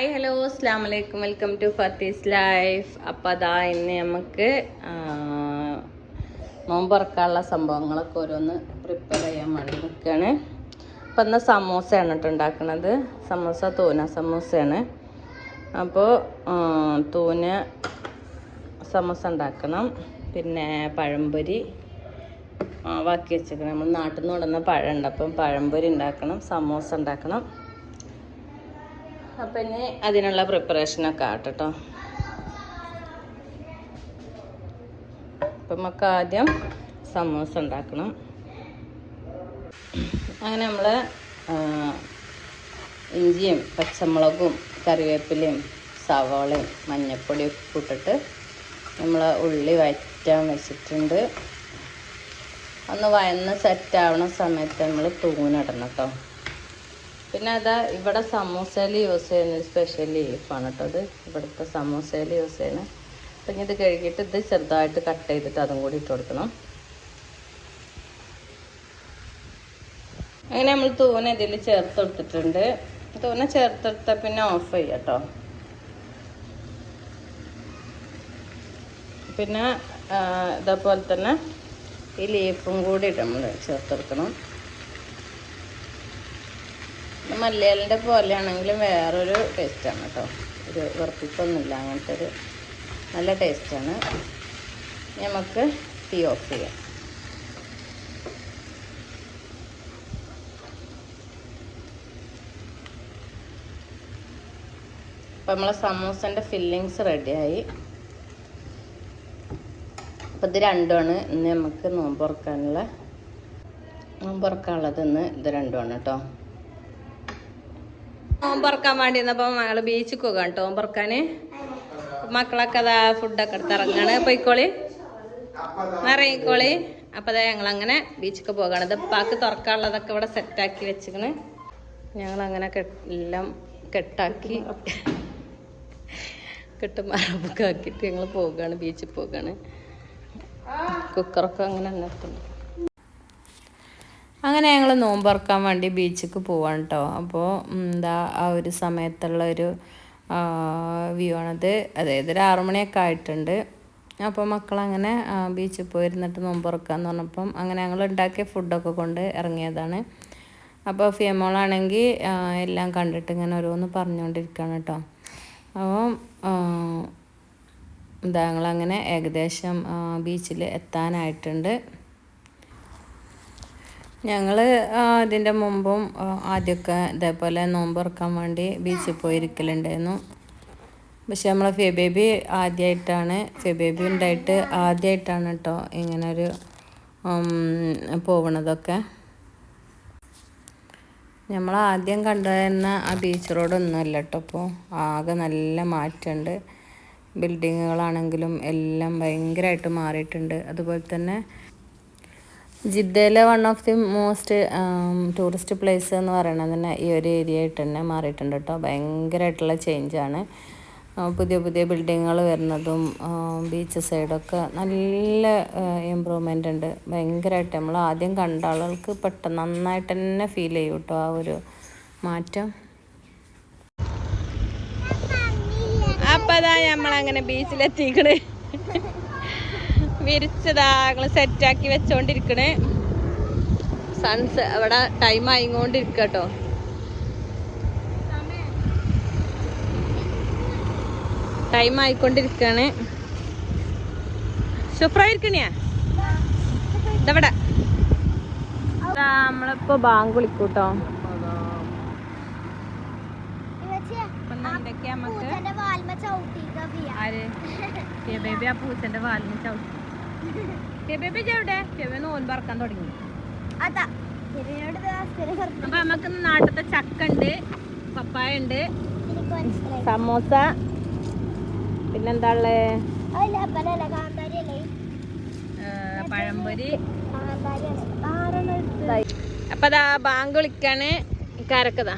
Hi hello അസ്ലാം വലൈക്കും welcome to ഫത്തീസ് life അപ്പോൾ അതാ ഇന്ന് നമുക്ക് ആ, നോമ്പ് തുറക്കാനുള്ള സംഭവങ്ങളൊക്കെ ഓരോന്ന് പ്രിപ്പയർ ചെയ്യാൻ വേണ്ടി നിൽക്കുകയാണ് അപ്പം എന്നാൽ സമൂസയാണ് കേട്ടോ ഉണ്ടാക്കുന്നത് സമൂസ തൂന സമൂസയാണ്. അപ്പോൾ തൂന സമൂസ ഉണ്ടാക്കണം. പിന്നെ പഴംപൊരി ബാക്കി വെച്ചേക്കണം. നമ്മൾ നാട്ടിൽ നിന്ന് കൊണ്ടുവന്ന പഴം ഉണ്ട്. അപ്പം പഴംപൊരി ഉണ്ടാക്കണം സമൂസ ഉണ്ടാക്കണം. അപ്പം ഇനി അതിനുള്ള പ്രിപ്പറേഷനൊക്കെ ആട്ടോ അപ്പം നമുക്ക് ആദ്യം സമൂസ ഉണ്ടാക്കണം. അങ്ങനെ നമ്മൾ ഇഞ്ചിയും പച്ചമുളകും കറിവേപ്പിലയും സവാളയും മഞ്ഞൾപ്പൊടിയും ഒക്കെ ഇട്ടിട്ട് നമ്മൾ ഉള്ളി വഴറ്റാൻ വെച്ചിട്ടുണ്ട്. ഒന്ന് വയന്ന് സെറ്റ് ആവണ സമയത്ത് നമ്മൾ തൂണിടണം കേട്ടോ പിന്നെ അതാ ഇവിടെ സമൂസയിൽ യൂസ് ചെയ്യുന്ന സ്പെഷ്യൽ ലീഫാണ് കേട്ടോ അത്. ഇവിടുത്തെ സമൂസയിൽ യൂസ് ചെയ്യുന്നത് അപ്പം ഇത് കഴുകിയിട്ട് ഇത് ചെറുതായിട്ട് കട്ട് ചെയ്തിട്ട് അതും കൂടി ഇട്ട് കൊടുക്കണം. അങ്ങനെ നമ്മൾ തൂന ഇതിൽ ചേർത്ത് കൊടുത്തിട്ടുണ്ട്. തൂന ചേർത്തെടുത്ത പിന്നെ ഓഫ് ചെയ്യാം കേട്ടോ പിന്നെ ഇതേപോലെ തന്നെ ഈ ലീഫും കൂടി നമ്മൾ ചേർത്ത് മലയാളിന്റെ പോലെയാണെങ്കിലും വേറൊരു ടേസ്റ്റാണ് കേട്ടോ. ഒരു വെറുപ്പിപ്പൊന്നുമില്ല അങ്ങനത്തെ ഒരു നല്ല ടേസ്റ്റാണ്. നമുക്ക് തീ ഓഫ് ചെയ്യാം. അപ്പം നമ്മളെ സമൂസന്റെ ഫില്ലിങ്സ് റെഡിയായി. അപ്പം ഇത് രണ്ടുമാണ്. ഇന്ന് നമുക്ക് നോമ്പ് തുറക്കാനുള്ള നോമ്പ് തുറക്കാനുള്ളത് ഇന്ന് ഇത് രണ്ടുമാണ് കേട്ടോ. നോമ്പ് തുറക്കാൻ വേണ്ടി വന്നപ്പോൾ ഞങ്ങൾ ബീച്ചിൽ പോകാം കേട്ടോ മക്കളൊക്കെ അതാ ഫുഡൊക്കെ എടുത്ത് ഇറങ്ങാണ്. പൊയ്ക്കോളി. മറിയിക്കോളി അപ്പോൾ അതാ ഞങ്ങൾ അങ്ങനെ ബീച്ചൊക്കെ പോകാണ്. ഇത് പാക്ക് തുറക്കാനുള്ളതൊക്കെ ഇവിടെ സെറ്റാക്കി വെച്ചിക്കണ് ഞങ്ങളങ്ങനെ എല്ലാം കെട്ടാക്കി. കെട്ടുമാറൊക്കെ ആക്കിയിട്ട് ഞങ്ങൾ പോകാണ് ബീച്ചിൽ പോകാണ്. കുക്കറൊക്കെ അങ്ങനെ നിർത്തുന്നു അങ്ങനെ ഞങ്ങൾ നോമ്പറക്കാൻ വേണ്ടി ബീച്ചിക്ക് പോവാണ് കേട്ടോ അപ്പോൾ എന്താ ആ ഒരു സമയത്തുള്ള ഒരു വ്യൂ ആണത്. അതായത് ഒരു ആറുമണിയൊക്കെ ആയിട്ടുണ്ട്. അപ്പോൾ മക്കളങ്ങനെ ബീച്ചിൽ പോയിരുന്നിട്ട് നോമ്പറക്കാന്ന് പറഞ്ഞപ്പം അങ്ങനെ ഞങ്ങൾ ഉണ്ടാക്കിയ ഫുഡൊക്കെ കൊണ്ട് ഇറങ്ങിയതാണ്. അപ്പോൾ ഫിയമോളാണെങ്കിൽ എല്ലാം കണ്ടിട്ട് ഇങ്ങനെ ഓരോന്ന് പറഞ്ഞുകൊണ്ടിരിക്കുകയാണ് കേട്ടോ അപ്പോൾ എന്താ ഞങ്ങളങ്ങനെ ഏകദേശം ബീച്ചിൽ എത്താനായിട്ടുണ്ട്. ഞങ്ങൾ അതിന്റെ മുമ്പും ആദ്യമൊക്കെ ഇതേപോലെ നോമ്പ് തുറക്കാൻ വേണ്ടി ബീച്ചിൽ പോയിരിക്കലുണ്ടായിരുന്നു. പക്ഷെ നമ്മളെ ഫെബേബി ആദ്യമായിട്ടാണ് ഫെബേബി ഉണ്ടായിട്ട് ആദ്യമായിട്ടാണ് കേട്ടോ ഇങ്ങനൊരു പോകണതൊക്കെ നമ്മൾ ആദ്യം കണ്ടുവരുന്ന ആ ബീച്ച് റോഡൊന്നും അല്ല കേട്ടോ ഇപ്പോൾ ആകെ നല്ല മാറ്റമുണ്ട് ബിൽഡിങ്ങുകളാണെങ്കിലും എല്ലാം ഭയങ്കരമായിട്ട് മാറിയിട്ടുണ്ട്. അതുപോലെ തന്നെ ജിദ്ദയിലെ one of the most tourist place എന്ന് പറയുന്നത് തന്നെ ഈ ഒരു ഏരിയ ആയിട്ട് തന്നെ മാറിയിട്ടുണ്ട് കേട്ടോ. ഭയങ്കരമായിട്ടുള്ള ചേഞ്ചാണ് പുതിയ പുതിയ ബിൽഡിങ്ങുകൾ വരുന്നതും ബീച്ച് സൈഡൊക്കെ നല്ല ഇമ്പ്രൂവ്മെന്റ് ഉണ്ട്. ഭയങ്കരമായിട്ട് നമ്മൾ ആദ്യം കണ്ട ആളുകൾക്ക് പെട്ടെന്ന് നന്നായിട്ട് തന്നെ ഫീൽ ചെയ്യും കേട്ടോ ആ ഒരു മാറ്റം. അപ്പൊ അതാ നമ്മളങ്ങനെ ബീച്ചിലെത്തിക്കണ് വിരിച്ചതാ ഞങ്ങൾ സെറ്റാക്കി വെച്ചോണ്ടിരിക്കണ്. സൺസ് അവിടെ ടൈം ആയിക്കൊണ്ടിരിക്കട്ടോ ടൈം ആയിക്കൊണ്ടിരിക്കാണ്. സൂപ്പറായിരിക്കണിയാ ഇതവിടെ? ഇതാ നമ്മളിപ്പോ ബാങ്ക് വിളിക്കൂട്ടോ. എന്തൊക്കെയാ നമുക്ക് ആര്? ബേബി ആ പൂച്ചന്റെ വാലിന് ചവിട്ടി. നോൻ പറക്കാൻ തുടങ്ങി. അപ്പൊ നമുക്ക് നാട്ടിലത്തെ ചക്ക ഉണ്ട് പപ്പായ ഉണ്ട് സമോസ പിന്നെന്താ ഉള്ളേ പഴംപൊരി. അപ്പൊ അതാ ബാങ്ക് വിളിക്കാണ്. കരക്കതാ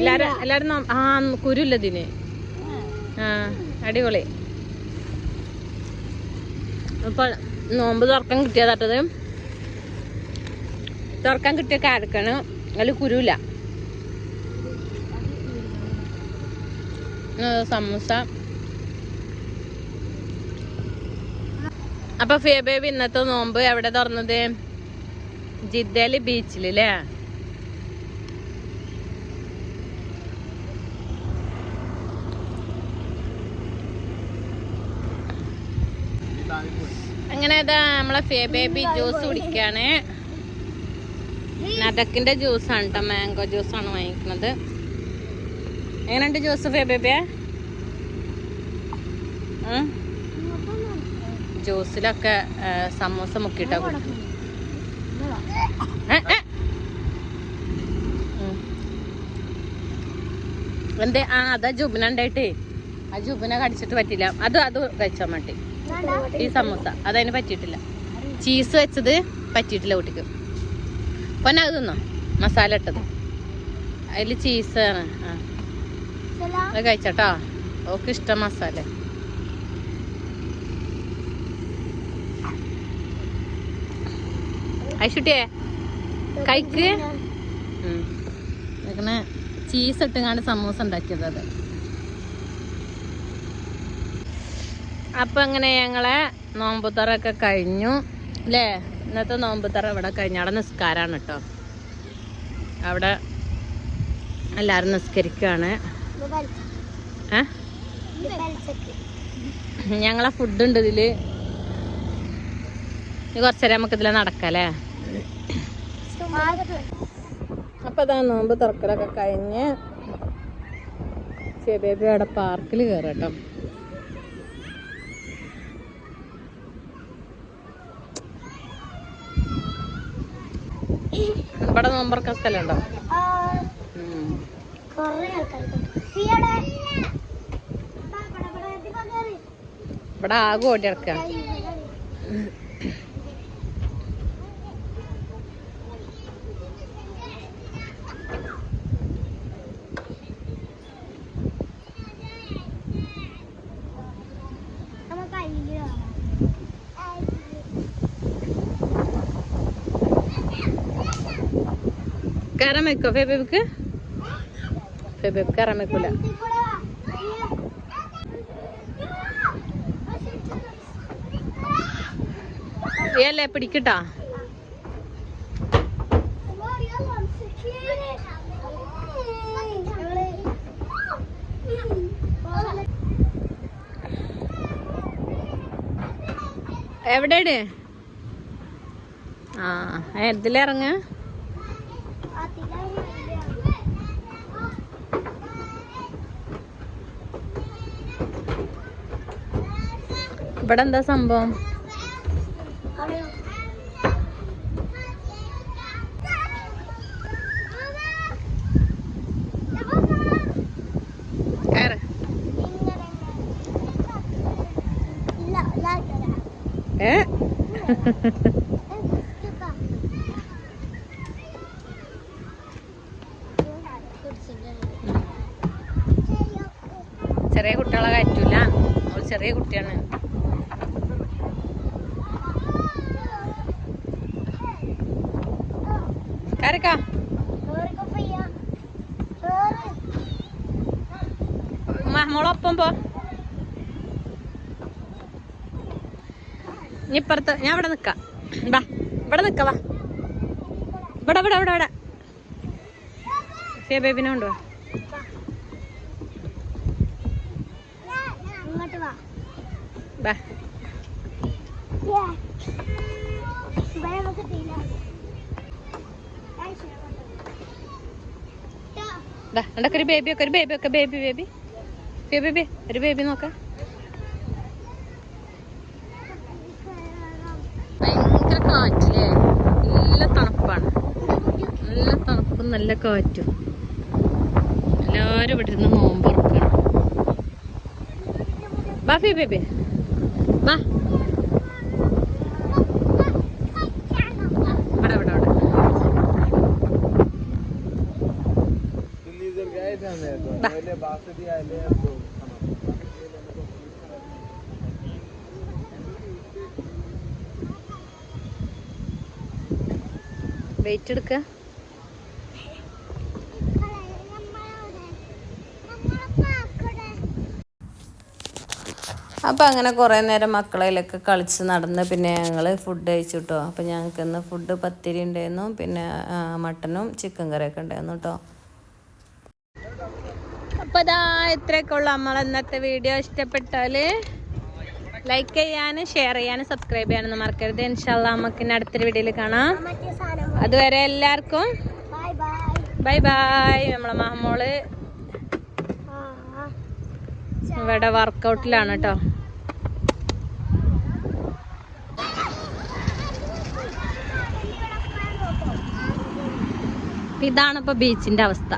എല്ലാരും എല്ലാരും ആ കുരുല്ല ഇതിന്. അടിപൊളി. അപ്പൊ നോമ്പ് തുറക്കാൻ കിട്ടിയതാട്ടത് തുറക്കാൻ കിട്ടിയ കാരക്കാണ് അതിൽ കുരുവില്ല. സമൂസ. അപ്പൊ ഫേബേബി ഇന്നത്തെ നോമ്പ് എവിടെ തുറന്നത്? ജിദ്ദയിൽ ബീച്ചിൽ അല്ലേ അങ്ങനെ ഇതാ നമ്മളെ ഫേ ബേബി ജ്യൂസ് കുടിക്കാണ്. നടക്കിന്റെ ജ്യൂസാണ് കേട്ടോ മാംഗോ ജ്യൂസാണ് വാങ്ങിക്കുന്നത്. എങ്ങനെയുണ്ട് ജ്യൂസ് ഫേ ബേബിയെ? ജ്യൂസിലൊക്കെ സമൂസ മുക്കിയിട്ടാ കുടിക്കും. എന്തേ? ആ അതാ ജുബിന ഉണ്ടായിട്ടേ. ആ ജുബിന കടിച്ചിട്ട് പറ്റില്ല. അത് അത് കഴിച്ചാൽ മതി. ഈ സമൂസ. അതതിന് പറ്റിയിട്ടില്ല. ചീസ് വെച്ചത് പറ്റിയിട്ടില്ല കുട്ടിക്ക്. പൊന്നെ അത് തിന്നോ? മസാല ഇട്ടത്. അതിൽ ചീസാണ് ആ. അത് കഴിച്ചട്ടോ. ഓക്ക് ഇഷ്ടം മസാല. ഐശുട്ടിയെ കഴിക്ക്. ചീസ് ഇട്ടുങ്ങാണ്ട് സമൂസ ഉണ്ടാക്കിയത് അത്. അപ്പൊ അങ്ങനെ ഞങ്ങളെ നോമ്പുതറൊക്കെ കഴിഞ്ഞു. അല്ലേ ഇന്നത്തെ നോമ്പുത്തറ ഇവിടെ കഴിഞ്ഞു. അവിടെ നിസ്കാരാണ് കേട്ടോ അവിടെ എല്ലാരും നിസ്കരിക്കുകയാണ് ഏ? ഞങ്ങളെ ഉണ്ട് ഇതിൽ. കുറച്ചേരം നമുക്ക് ഇതിലെ നടക്കല്ലേ അപ്പൊ ഇതാ നോമ്പ് തുറക്കലൊക്കെ കഴിഞ്ഞ് ചെബേബി അവിടെ പാർക്കിൽ കയറട്ടോ ഇവിടെ നോമ്പറക്കാൻ സ്ഥലമുണ്ടോ. ഇവിടെ ആകെ ഓടി ഇറക്കുക കയറാൻ വെക്കോ ഫെബേബിക്ക് ഫെബേബ് കയറാൻ വെക്കൂല ഏല്ലേ പിടിക്കട്ടാ എവിടെയാണ് ആ ഇതിലിറങ്ങ ഇവിടെ എന്താ സംഭവം? ഏ? ചെറിയ കുട്ടികളെ കയറ്റൂല. അവൾ ചെറിയ കുട്ടിയാണ്. കയറിക്കാ മോളൊപ്പം പോ. ഇപ്പുറത്ത് ഞാൻ ഇവിടെ നിക്കാം. വാ ഇവിടെ നിക്ക വാ. ഇവിടെ ഇവിടെ ഇവിടെ ഇവിടെ. ഫിയ ബേബിനെ കൊണ്ടുവാ വാ. ദാണ്ടൊക്കെ ഒരു ബേബി ഒക്കെ ഒരു ബേബി ഒക്കെ ബേബി ബേബി ബേബി ഒരു ബേബി നോക്ക. ഭയങ്കര കാറ്റില്ലേ നല്ല തണുപ്പാണ്. നല്ല തണുപ്പും നല്ല കാറ്റും. എല്ലാരും ഇവിടെ ഇരുന്ന് നോമ്പറക്കണം വാ ഫിയ ബേബി വാ. ബാസുതി വെയിറ്റ് എടുക്ക. അപ്പം അങ്ങനെ കുറേ നേരം മക്കളയിലൊക്കെ കളിച്ച് നടന്ന് പിന്നെ ഞങ്ങൾ ഫുഡ് കഴിച്ചു കേട്ടോ അപ്പം ഞങ്ങൾക്ക് ഇന്ന് ഫുഡ് പത്തിരി ഉണ്ടായിരുന്നു. പിന്നെ മട്ടനും ചിക്കൻ കറിയൊക്കെ ഉണ്ടായിരുന്നു കേട്ടോ അപ്പോൾ ഇതാ ഇത്രയൊക്കെ ഉള്ളു നമ്മൾ ഇന്നത്തെ വീഡിയോ. ഇഷ്ടപ്പെട്ടാൽ ലൈക്ക് ചെയ്യാനും ഷെയർ ചെയ്യാനും സബ്സ്ക്രൈബ് ചെയ്യാനൊന്നും മറക്കരുത്. ഇൻഷാല്ല നമുക്ക് ഇനി അടുത്തൊരു വീഡിയോയിൽ കാണാം. അതുവരെ എല്ലാവർക്കും ബൈ ബൈ നമ്മളെ മാമോൾ ആ ഇവിടെ വർക്കൗട്ടിലാണ് കേട്ടോ ഇതാണ് ഇപ്പോൾ ബീച്ചിന്റെ അവസ്ഥ.